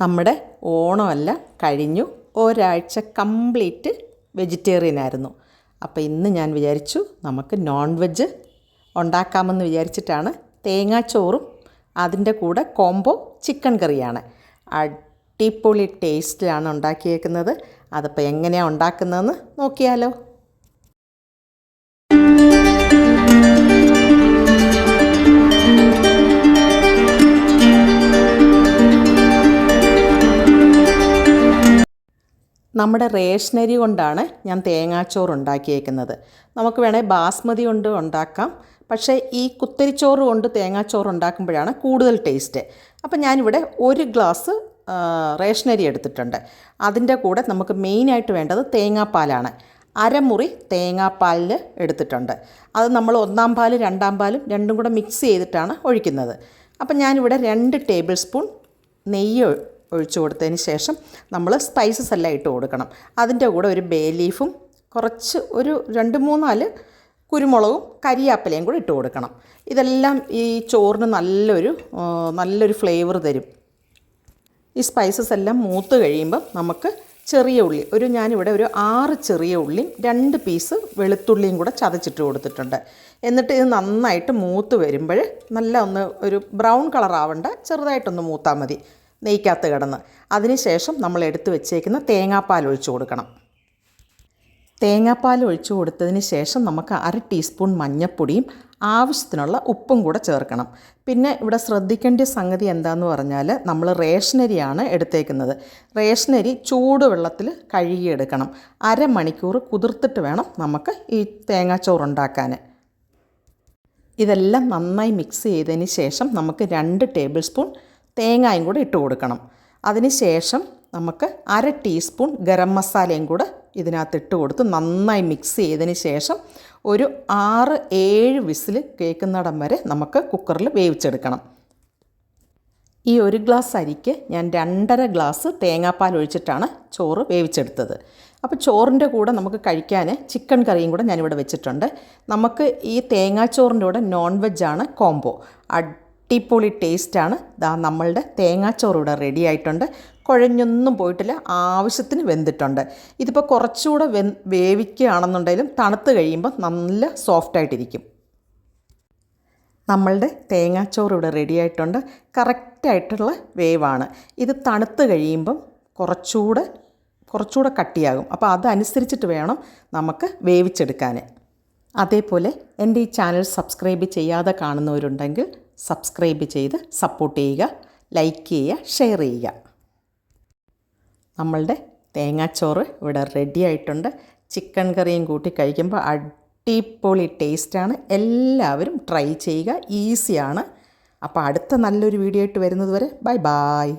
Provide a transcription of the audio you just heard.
നമ്മുടെ ഓണമല്ല കഴിഞ്ഞു. ഒരാഴ്ച കംപ്ലീറ്റ് വെജിറ്റേറിയൻ ആയിരുന്നു. അപ്പോൾ ഇന്ന് ഞാൻ വിചാരിച്ചു നമുക്ക് നോൺ വെജ് ഉണ്ടാക്കാമെന്ന് വിചാരിച്ചിട്ടാണ് തേങ്ങാച്ചോറും അതിന്റെ കൂടെ കോംബോ ചിക്കൻ കറിയാണ്. അടിപൊളി ടേസ്റ്റിലാണ് ഉണ്ടാക്കിയേക്കുന്നത്. അതിപ്പോൾ എങ്ങനെയാണ് ഉണ്ടാക്കുന്നതെന്ന് നോക്കിയാലോ. നമ്മുടെ റേഷനരി കൊണ്ടാണ് ഞാൻ തേങ്ങാച്ചോറ് ഉണ്ടാക്കിയേക്കുന്നത്. നമുക്ക് വേണേൽ ബാസ്മതി കൊണ്ട് ഉണ്ടാക്കാം. പക്ഷേ ഈ കുത്തരിച്ചോറ് കൊണ്ട് തേങ്ങാച്ചോറ് ഉണ്ടാക്കുമ്പോഴാണ് കൂടുതൽ ടേസ്റ്റ്. അപ്പം ഞാനിവിടെ ഒരു ഗ്ലാസ് റേഷനരി എടുത്തിട്ടുണ്ട്. അതിന്റെ കൂടെ നമുക്ക് മെയിനായിട്ട് വേണ്ടത് തേങ്ങാപ്പാലാണ്. അരമുറി തേങ്ങാപ്പാലിൽ എടുത്തിട്ടുണ്ട്. അത് നമ്മൾ ഒന്നാം പാൽ രണ്ടാം പാലും രണ്ടും കൂടെ മിക്സ് ചെയ്തിട്ടാണ് ഒഴിക്കുന്നത്. അപ്പം ഞാനിവിടെ രണ്ട് ടേബിൾ സ്പൂൺ നെയ്യ് ഒഴിച്ചു കൊടുത്തതിന് ശേഷം നമ്മൾ സ്പൈസസ് എല്ലാം ഇട്ട് കൊടുക്കണം. അതിന്റെ കൂടെ ഒരു ബേ ലീഫും കുറച്ച് ഒരു രണ്ട് മൂന്നാൽ കുരുമുളകും കരിയാപ്പിലയും കൂടി ഇട്ട് കൊടുക്കണം. ഇതെല്ലാം ഈ ചോറിന് നല്ലൊരു നല്ലൊരു ഫ്ലേവർ തരും. ഈ സ്പൈസസ് എല്ലാം മൂത്ത് കഴിയുമ്പം നമുക്ക് ചെറിയ ഉള്ളി ഒരു ഞാനിവിടെ ഒരു ആറ് ചെറിയ ഉള്ളിയും രണ്ട് പീസ് വെളുത്തുള്ളിയും കൂടെ ചതച്ചിട്ട് കൊടുത്തിട്ടുണ്ട്. എന്നിട്ട് ഇത് നന്നായിട്ട് മൂത്ത് വരുമ്പോൾ നല്ല ഒന്ന് ഒരു ബ്രൗൺ കളർ ആവണ്ട ചെറുതായിട്ടൊന്ന് മൂത്താൽ മതി. നെയ്ക്കകത്ത് കിടന്ന്. അതിനുശേഷം നമ്മൾ എടുത്തു വെച്ചേക്കുന്ന തേങ്ങാപ്പാൽ ഒഴിച്ചു കൊടുക്കണം. തേങ്ങാപ്പാൽ ഒഴിച്ചു കൊടുത്തതിന് ശേഷം നമുക്ക് അര ടീസ്പൂൺ മഞ്ഞൾപ്പൊടിയും ആവശ്യത്തിനുള്ള ഉപ്പും കൂടെ ചേർക്കണം. പിന്നെ ഇവിടെ ശ്രദ്ധിക്കേണ്ട സംഗതി എന്താണെന്ന് പറഞ്ഞാൽ നമ്മൾ റേഷനരിയാണ് എടുത്തേക്കുന്നത്. റേഷനരി ചൂടുവെള്ളത്തിൽ കഴുകിയെടുക്കണം. അരമണിക്കൂർ കുതിർത്തിട്ട് വേണം നമുക്ക് ഈ തേങ്ങാച്ചോറുണ്ടാക്കാൻ. ഇതെല്ലാം നന്നായി മിക്സ് ചെയ്തതിന് ശേഷം നമുക്ക് രണ്ട് ടേബിൾ സ്പൂൺ തേങ്ങായും കൂടെ ഇട്ട് കൊടുക്കണം. അതിന് ശേഷം നമുക്ക് അര ടീസ്പൂൺ ഗരം മസാലയും കൂടെ ഇതിനകത്ത് ഇട്ട് കൊടുത്ത് നന്നായി മിക്സ് ചെയ്തതിന് ശേഷം ഒരു ആറ് ഏഴ് വിസിൽ കേൾക്കുന്നിടം വരെ നമുക്ക് കുക്കറിൽ വേവിച്ചെടുക്കണം. ഈ ഒരു ഗ്ലാസ് അരിക്ക് ഞാൻ രണ്ടര ഗ്ലാസ് തേങ്ങാപ്പാൽ ഒഴിച്ചിട്ടാണ് ചോറ് വേവിച്ചെടുത്തത്. അപ്പോൾ ചോറിന്റെ കൂടെ നമുക്ക് കഴിക്കാൻ ചിക്കൻ കറിയും കൂടെ ഞാനിവിടെ വെച്ചിട്ടുണ്ട്. നമുക്ക് ഈ തേങ്ങാച്ചോറിന്റെ കൂടെ നോൺ വെജാണ് കോംബോ അടിപൊളി ടേസ്റ്റാണ്. ദാ നമ്മളുടെ തേങ്ങാച്ചോറ് ഇവിടെ റെഡി ആയിട്ടുണ്ട്. കുഴഞ്ഞൊന്നും പോയിട്ടില്ല ആവശ്യത്തിന് വെന്തിട്ടുണ്ട്. ഇതിപ്പോൾ കുറച്ചുകൂടെ വെ വേവിക്കുകയാണെന്നുണ്ടെങ്കിലും തണുത്ത് കഴിയുമ്പോൾ നല്ല സോഫ്റ്റായിട്ടിരിക്കും നമ്മളുടെ തേങ്ങാച്ചോറ് ഇവിടെ റെഡി ആയിട്ടുണ്ട് കറക്റ്റായിട്ടുള്ള വേവാണ്. ഇത് തണുത്ത് കഴിയുമ്പം കുറച്ചുകൂടെ കുറച്ചുകൂടെ കട്ടിയാകും. അപ്പോൾ അതനുസരിച്ചിട്ട് വേണം നമുക്ക് വേവിച്ചെടുക്കാൻ അതേപോലെ എന്റെ ഈ ചാനൽ സബ്സ്ക്രൈബ് ചെയ്യാതെ കാണുന്നവരുണ്ടെങ്കിൽ സബ്സ്ക്രൈബ് ചെയ്ത് സപ്പോർട്ട് ചെയ്യുക ലൈക്ക് ചെയ്യുക ഷെയർ ചെയ്യുക. നമ്മളുടെ തേങ്ങാച്ചോറ് ഇവിടെ റെഡി ആയിട്ടുണ്ട്. ചിക്കൻ കറിയും കൂട്ടി കഴിക്കുമ്പോൾ അടിപൊളി ടേസ്റ്റാണ് എല്ലാവരും ട്രൈ ചെയ്യുക ഈസിയാണ് അപ്പോൾ അടുത്ത നല്ലൊരു വീഡിയോ ആയിട്ട് വരുന്നത് വരെ ബൈ ബായ്